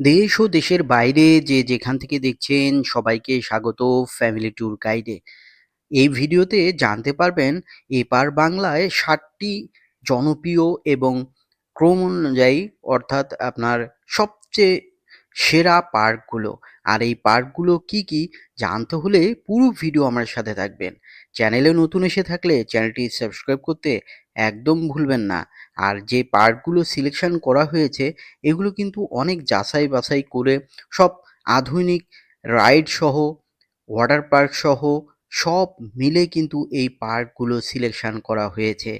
দেশ ও দেশের বাইরে যে যেখান থেকে দেখছেন সবাইকে স্বাগত ফ্যামিলি ট্যুর গাইডে। এই ভিডিওতে জানতে পারবেন এপার বাংলায় ষাটটি জনপ্রিয় এবং ক্রম অনুযায়ী অর্থাৎ আপনার সবচেয়ে সেরা পার্কগুলো। আর এই পার্কগুলো কি, কি জানতে হলে পুরো ভিডিও আমার সাথে থাকবেন। চ্যানেলে নতুন এসে থাকলে চ্যানেলটি সাবস্ক্রাইব করতে একদম ভুলবেন না। আর যে পার্কগুলো সিলেকশন করা হয়েছে এগুলো কিন্তু অনেক যাচাই বাছাই করে সব আধুনিক রাইড সহ ওয়াটার পার্ক সহ সব মিলে কিন্তু এই পার্কগুলো সিলেকশন করা হয়েছে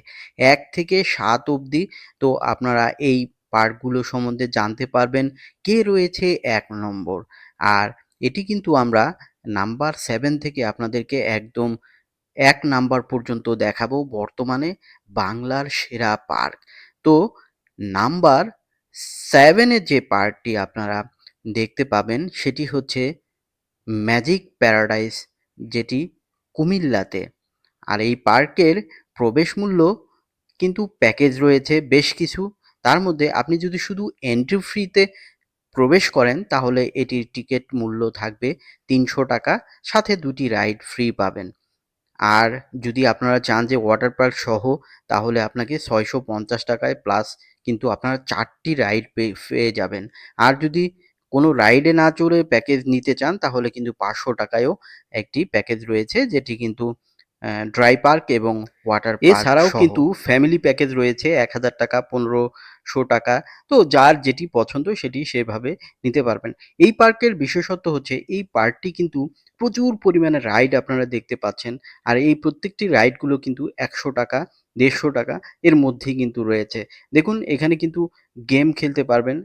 এক থেকে সাত অবধি তো আপনারা এই পার্কগুলো সম্বন্ধে জানতে পারবেন কে রয়েছে এক নম্বর। আর এটি কিন্তু আমরা নাম্বার সেভেন থেকে আপনাদেরকে একদম এক নাম্বার পর্যন্ত দেখাবো বর্তমানে বাংলার সেরা পার্ক। তো নাম্বার সেভেনের যে পার্কটি আপনারা দেখতে পাবেন সেটি হচ্ছে ম্যাজিক প্যারাডাইস যেটি কুমিল্লাতে। আর এই পার্কের প্রবেশ মূল্য কিন্তু প্যাকেজ রয়েছে বেশ কিছু। তার মধ্যে আপনি যদি শুধু এন্ট্রি ফ্রিতে প্রবেশ করেন, তাহলে এটির টিকিট মূল্য থাকবে তিনশো টাকা। সাথে দুটি রাইড ফ্রি পাবেন। আর যদি আপনারা চান যে ওয়াটার পার্ক সহ, তাহলে আপনাকে ছয়শো পঞ্চাশ টাকায় প্লাস কিন্তু আপনারা চারটি রাইড পেয়ে যাবেন। আর যদি কোনো রাইডে না চড়ে প্যাকেজ নিতে চান, তাহলে কিন্তু পাঁচশো টাকায়ও একটি প্যাকেজ রয়েছে, যেটি কিন্তু ড্রাই পার্ক এবং ওয়াটার এছাড়াও কিন্তু ফ্যামিলি প্যাকেজ রয়েছে এক হাজার টাকা পনেরোশো টাকা। তো যার যেটি পছন্দ সেটি সেভাবে নিতে পারবেন। এই পার্কের বিশেষত্ব হচ্ছে এই পার্কটি কিন্তু প্রচুর পরিমাণে রাইড আপনারা দেখতে পাচ্ছেন। আর এই প্রত্যেকটি রাইডগুলো কিন্তু একশো টাকা দেড়শো টাকা এর মধ্যেই কিন্তু রয়েছে। দেখুন, এখানে কিন্তু গেম খেলতে পারবেন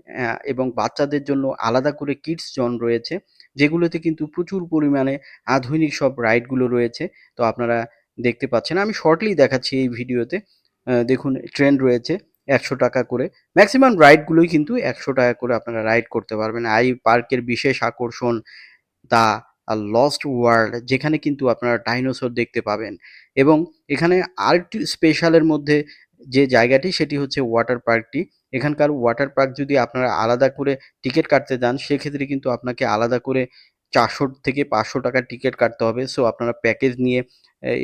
এবং বাচ্চাদের জন্য আলাদা করে কিডস জন রয়েছে, যেগুলোতে কিন্তু প্রচুর পরিমাণে আধুনিক সব রাইডগুলো রয়েছে। তো আপনারা দেখতে পাচ্ছেন, আমি শর্টলি দেখাচ্ছি এই ভিডিওতে দেখুন ট্রেন রয়েছে একশো টাকা করে। ম্যাক্সিমাম রাইডগুলোই কিন্তু একশো টাকা করে আপনারা রাইড করতে পারবেন। আই পার্কের বিশেষ আকর্ষণ দ্য লস্ট ওয়ার্ল্ড যেখানে কিন্তু আপনারা ডাইনোসর দেখতে পাবেন। এবং এখানে আরেকটি স্পেশালের মধ্যে যে জায়গাটি, সেটি হচ্ছে ওয়াটার পার্কটি এখানকার ওয়াটার পার্ক যদি আপনারা আলাদা করে টিকিট কাটতে যান, সেক্ষেত্রে কিন্তু আপনাকে আলাদা করে চারশো থেকে পাঁচশো টাকার টিকিট কাটতে হবে। সো আপনারা প্যাকেজ নিয়ে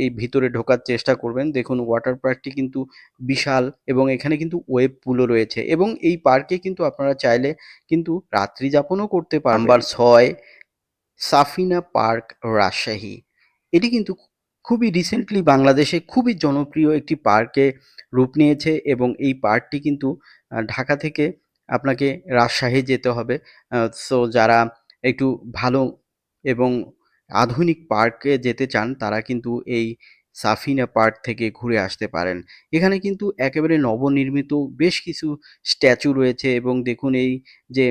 এই ভিতরে ঢোকার চেষ্টা করবেন। দেখুন ওয়াটার পার্কটি কিন্তু বিশাল এবং এখানে কিন্তু ওয়েব পুলও রয়েছে। এবং এই পার্কে কিন্তু আপনারা চাইলে কিন্তু রাত্রি যাপনও করতে পারেন নাম্বার ছয় সাফিনা পার্ক রাজশাহী। এটি কিন্তু খুবই রিসেন্টলি বাংলাদেশে খুবই জনপ্রিয় একটি পার্কে রূপ নিয়েছে এবং এই পার্কটি কিন্তু ঢাকা থেকে আপনাকে রাজশাহী যেতে হবে। সো যারা একটু ভালো এবং আধুনিক পার্কে যেতে চান, তারা কিন্তু এই সাফিনা পার্ক থেকে ঘুরে আসতে পারেন। এখানে কিন্তু একেবারে নবনির্মিত বেশ কিছু স্ট্যাচু রয়েছে এবং দেখুন এই যে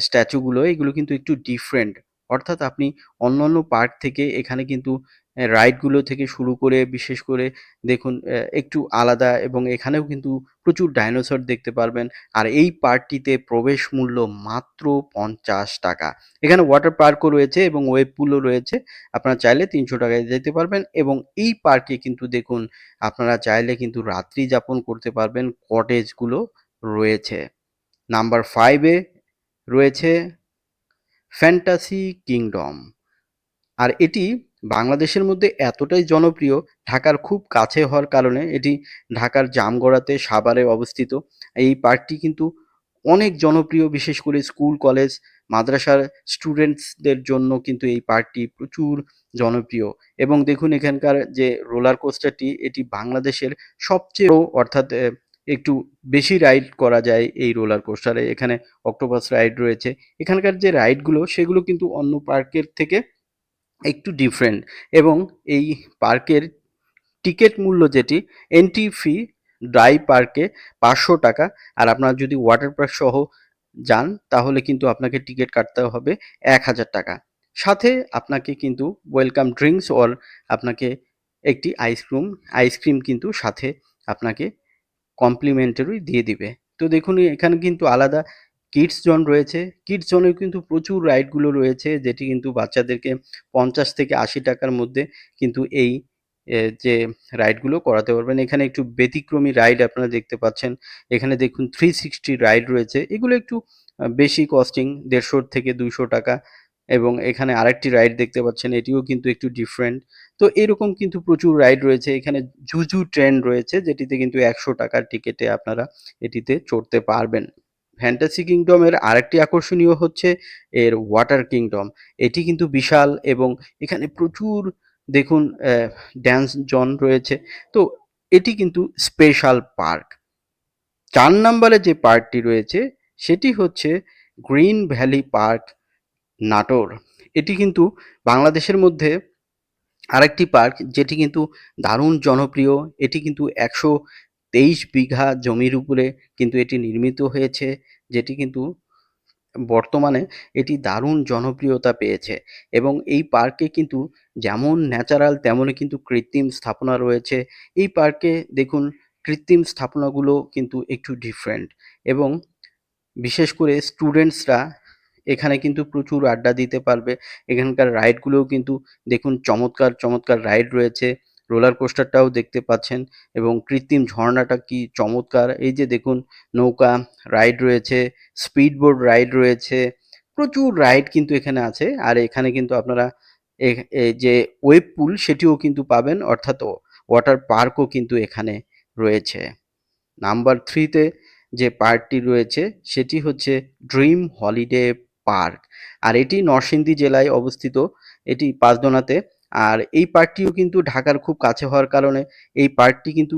স্ট্যাচুগুলো, এগুলো কিন্তু একটু ডিফারেন্ট অর্থাৎ আপনি অন্যান্য পার্ক থেকে এখানে কিন্তু রাইডগুলো থেকে শুরু করে, বিশেষ করে দেখুন একটু আলাদা এবং এখানেও কিন্তু প্রচুর ডাইনোসর দেখতে পারবেন। আর এই পার্কটিতে প্রবেশ মূল্য মাত্র পঞ্চাশ টাকা। এখানে ওয়াটার পার্কও রয়েছে এবং ওয়েব পুলও রয়েছে। আপনারা চাইলে তিনশো টাকায় যেতে পারবেন এবং এই পার্কে কিন্তু দেখুন, আপনারা চাইলে কিন্তু রাত্রি যাপন করতে পারবেন। কটেজগুলো রয়েছে। নাম্বার ফাইভে রয়েছে ফ্যান্টাসি কিংডম। আর এটি বাংলাদেশের মধ্যে এতটাই জনপ্রিয়, ঢাকার খুব কাছে হওয়ার কারণে এটি ঢাকার জামগড়াতে সাভারে অবস্থিত। এই পার্কটি কিন্তু অনেক জনপ্রিয়, বিশেষ করে স্কুল, কলেজ, মাদ্রাসার স্টুডেন্টসদের জন্য কিন্তু এই পার্কটি প্রচুর জনপ্রিয়। এবং দেখুন এখানকার যে রোলার কোস্টারটি, এটি বাংলাদেশের সবচেয়ে অর্থাৎ একটু বেশি রাইড করা যায় এই রোলার কোস্টারে এখানে অক্টোপাস রাইড রয়েছে। এখানকার যে রাইডগুলো সেগুলো কিন্তু অন্য পার্কের থেকে একটু ডিফারেন্ট এবং এই পার্কের টিকিট মূল্য যেটি এন্ট্রি ফি ড্রাই পার্কে পাঁচশো টাকা। আর আপনার যদি ওয়াটার পার্ক সহ যান, তাহলে কিন্তু আপনাকে টিকিট কাটতে হবে এক হাজার টাকা। সাথে আপনাকে কিন্তু ওয়েলকাম ড্রিঙ্কস অর আপনাকে একটি আইসক্রিম আইসক্রিম কিন্তু সাথে আপনাকে কমপ্লিমেন্টারি দিয়ে দিবে তো দেখুন, এখানে কিন্তু আলাদা কিডস জোন রয়েছে কিডস জোনেও কিন্তু প্রচুর রাইডগুলো রয়েছে, যেটি কিন্তু বাচ্চাদেরকে পঞ্চাশ থেকে আশি টাকার মধ্যে কিন্তু এই যে রাইডগুলো করাতে পারবেন। এখানে একটু ব্যতিক্রমী রাইড আপনারা দেখতে পাচ্ছেন। এখানে দেখুন 360 রাইড রয়েছে। এগুলো একটু বেশি কস্টিং ১৫০ থেকে ৳২০০ এবং এখানে আরেকটি রাইড দেখতে পাচ্ছেন, এটিও কিন্তু একটু ডিফারেন্ট। তো এরকম কিন্তু প্রচুর রাইড রয়েছে। এখানে জুজু ট্রেন রয়েছে, যেটিতে কিন্তু ৳১০০ টিকেটে আপনারা এটিতে চড়তে পারবেন। ফ্যান্টাসি কিংডম এর আরেকটি আকর্ষণীয় হচ্ছে এর ওয়াটার কিংডম। এটি কিন্তু বিশাল এবং এখানে প্রচুর দেখুন ড্যান্স জন রয়েছে। তো এটি কিন্তু স্পেশাল পার্ক। চার নম্বরে যে পার্কটি রয়েছে, সেটি হচ্ছে গ্রিন ভ্যালি পার্ক নাটোর। এটি কিন্তু বাংলাদেশের মধ্যে আরেকটি পার্ক যেটি কিন্তু দারুণ জনপ্রিয়। এটি কিন্তু ১২৩ বিঘা জমির উপরে কিন্তু এটি নির্মিত হয়েছে। যেটি কিন্তু বর্তমানে এটি দারুণ জনপ্রিয়তা পেয়েছে এবং এই পার্কে কিন্তু যেমন ন্যাচারাল তেমনই কিন্তু কৃত্রিম স্থাপনা রয়েছে। এই পার্কে দেখুন, কৃত্রিম স্থাপনাগুলো কিন্তু একটু ডিফারেন্ট এবং বিশেষ করে স্টুডেন্টসরা এখানে কিন্তু প্রচুর আড্ডা দিতে পারবে। এখানকার রাইডগুলোও কিন্তু দেখুন চমৎকার, চমৎকার রাইড রয়েছে। রোলার কোস্টারটাও দেখতে পাচ্ছেন এবং কৃত্রিম ঝর্ণাটা কি চমৎকার! এই যে দেখুন নৌকা রাইড রয়েছে, স্পিড বোট রাইড রয়েছে। প্রচুর রাইড কিন্তু এখানে আছে। আর এখানে কিন্তু আপনারা যে ওয়েভ পুল সেটিও কিন্তু পাবেন অর্থাৎ ওয়াটার পার্কও কিন্তু এখানে রয়েছে। নাম্বার থ্রিতে যে পার্কটি রয়েছে সেটি হচ্ছে ড্রিম হলিডে পার্ক। আর এটি নরসিংদী জেলায় অবস্থিত। এটি পাঁচদোনাতে। আর এই পার্কটিও কিন্তু ঢাকার খুব কাছে হওয়ার কারণে এই পার্কটি কিন্তু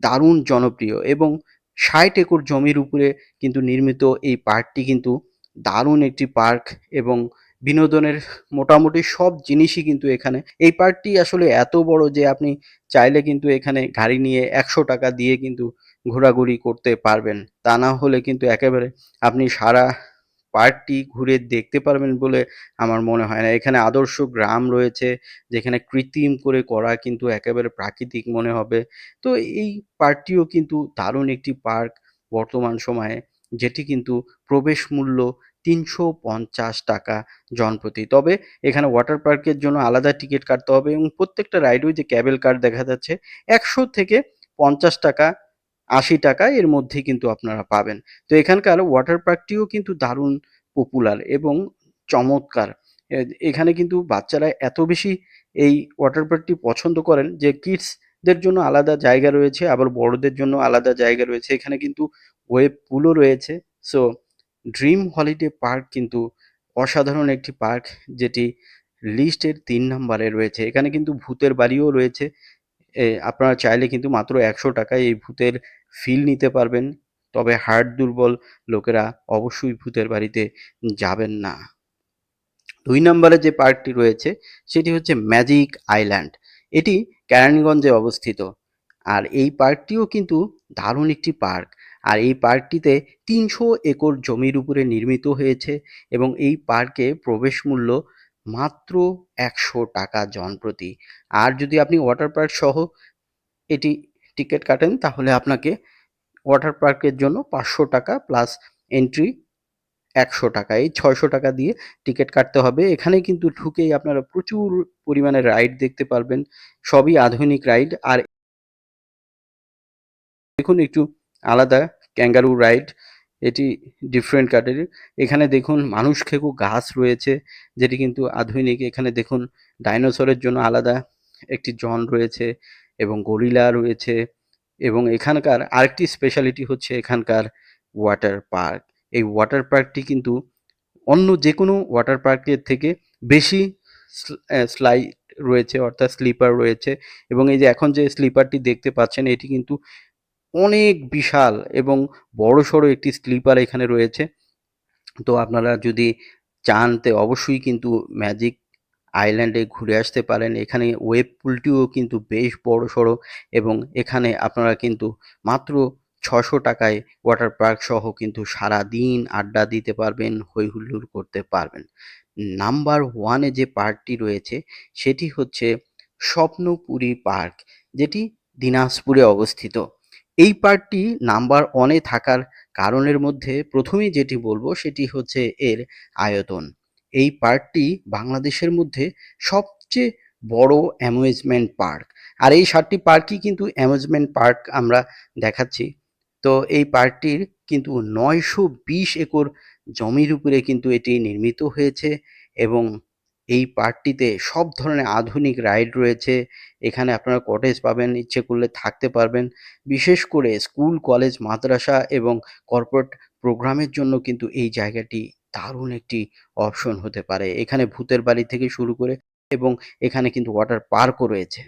দারুণ জনপ্রিয় এবং ৬০ একর জমির উপরে কিন্তু নির্মিত এই পার্কটি কিন্তু দারুণ একটি পার্ক এবং বিনোদনের মোটামুটি সব জিনিসই কিন্তু এখানে এই পার্কটি আসলে এত বড় যে আপনি চাইলে কিন্তু এখানে গাড়ি নিয়ে ৳১০০ দিয়ে কিন্তু ঘোরাঘুরি করতে পারবেন। তা না হলে কিন্তু একেবারে আপনি সারা পার্কটি ঘুরে দেখতে পারবেন বলে আমার মনে হয় না। এখানে আদর্শ গ্রাম রয়েছে, যেখানে কৃত্রিম করে করা কিন্তু একেবারে প্রাকৃতিক মনে হবে। তো এই পার্কটিও কিন্তু দারুণ একটি পার্ক বর্তমান সময়ে, যেটি কিন্তু প্রবেশ মূল্য ৳৩৫০ জনপ্রতি। তবে এখানে ওয়াটার পার্কের জন্য আলাদা টিকিট কাটতে হবে এবং প্রত্যেকটা রাইড ওই যে ক্যাবেল কার দেখা যাচ্ছে, একশো থেকে ৳৫০ ৳৮০ এর মধ্যে কিন্তু আপনারা পাবেন। তো এখানকার ওয়াটার পার্কটিও কিন্তু দারুণ পপুলার এবং চমৎকার। এখানে কিন্তু বাচ্চারা এত বেশি এই ওয়াটার পার্কটি পছন্দ করেন যে কিডসদের জন্য আলাদা জায়গা রয়েছে, আবার বড়দের জন্য আলাদা জায়গা রয়েছে। এখানে কিন্তু ওয়েব পুলও রয়েছে। সো ড্রিম হলিডে পার্ক কিন্তু অসাধারণ একটি পার্ক যেটি লিস্টের তিন নম্বরে রয়েছে। এখানে কিন্তু ভূতের বাড়িও রয়েছে। আপনারা চাইলে কিন্তু মাত্র ৳১০০ য় এই ভূতের ফিল নিতে পারবেন। তবে হার্ট দুর্বল লোকেরা অবশ্যই ভূতের বাড়িতে যাবেন না। দুই নম্বরে যে পার্কটি রয়েছে, সেটি হচ্ছে ম্যাজিক আইল্যান্ড। এটি কেরানীগঞ্জে অবস্থিত। আর এই পার্কটিও কিন্তু দারুণ একটি পার্ক। আর এই পার্কটিতে ৩০০ একর জমির উপরে নির্মিত হয়েছে এবং এই পার্কে প্রবেশ মূল্য মাত্র ৳১০০ জনপ্রতি। আর যদি আপনি ওয়াটার পার্ক সহ এটি টিকেট কাটেন, তাহলে আপনাকে ওয়াটার পার্কের জন্য ৳৫০০ প্লাস এন্ট্রি ৳১০০ এই ৳৬০০ দিয়ে টিকিট কাটতে হবে। এখানে কিন্তু ঢুকেই আপনারা প্রচুর পরিমাণে রাইড দেখতে পারবেন। সবই আধুনিক রাইড। আর দেখুন একটু আলাদা ক্যাঙ্গারু রাইড। এটি ডিফারেন্ট ক্যাটেগরি। এখানে দেখুন মানুষ খেকো গাছ রয়েছে, যেটি কিন্তু আধুনিক। এখানে দেখুন ডাইনোসরের জন্য আলাদা একটি জন রয়েছে এবং গরিলা রয়েছে এবং এখানকার আরেকটি স্পেশালিটি হচ্ছে এখানকার ওয়াটার পার্ক। এই ওয়াটার পার্কটি কিন্তু অন্য যে কোনো ওয়াটার পার্কের থেকে বেশি স্ল স্লাইড রয়েছে অর্থাৎ স্লিপার রয়েছে এবং এই যে এখন যে স্লিপারটি দেখতে পাচ্ছেন এটি কিন্তু অনেক বিশাল এবং বড়সড় একটি স্লিপার এখানে রয়েছে। তো আপনারা যদি চানতে অবশ্যই কিন্তু ম্যাজিক আইল্যান্ডে ঘুরে আসতে পারেন। এখানে ওয়েব পুলটিও কিন্তু বেশ বড় সড়ো এবং এখানে আপনারা কিন্তু মাত্র ছশো টাকায় ওয়াটার পার্ক সহ কিন্তু সারাদিন আড্ডা দিতে পারবেন, হৈ হুল্লোড় করতে পারবেন। নাম্বার ওয়ানে যে পার্কটি রয়েছে সেটি হচ্ছে স্বপ্নপুরী পার্ক যেটি দিনাজপুরে অবস্থিত। এই পার্কটি নাম্বার ওয়ানে থাকার কারণের মধ্যে প্রথমেই যেটি বলব সেটি হচ্ছে এর আয়তন। এই পার্কটি বাংলাদেশের মধ্যে সবচেয়ে বড় অ্যামুজমেন্ট পার্ক। আর এই সাতটি পার্কই কিন্তু অ্যামিউজমেন্ট পার্ক আমরা দেখাচ্ছি। তো এই পার্কটির কিন্তু নয়শো বিশ একর জমির উপরে কিন্তু এটি নির্মিত হয়েছে এবং এই পার্কটিতে সব ধরনের আধুনিক রাইড রয়েছে। এখানে আপনারা কটেজ পাবেন, ইচ্ছে করলে থাকতে পারবেন। বিশেষ করে স্কুল, কলেজ, মাদ্রাসা এবং কর্পোরেট প্রোগ্রামের জন্য কিন্তু এই জায়গাটি দারুণ একটি অপশন হতে পারে। এখানে ভূতের বাড়ি থেকে শুরু করে এবং এখানে কিন্তু ওয়াটার পার্কও রয়েছে।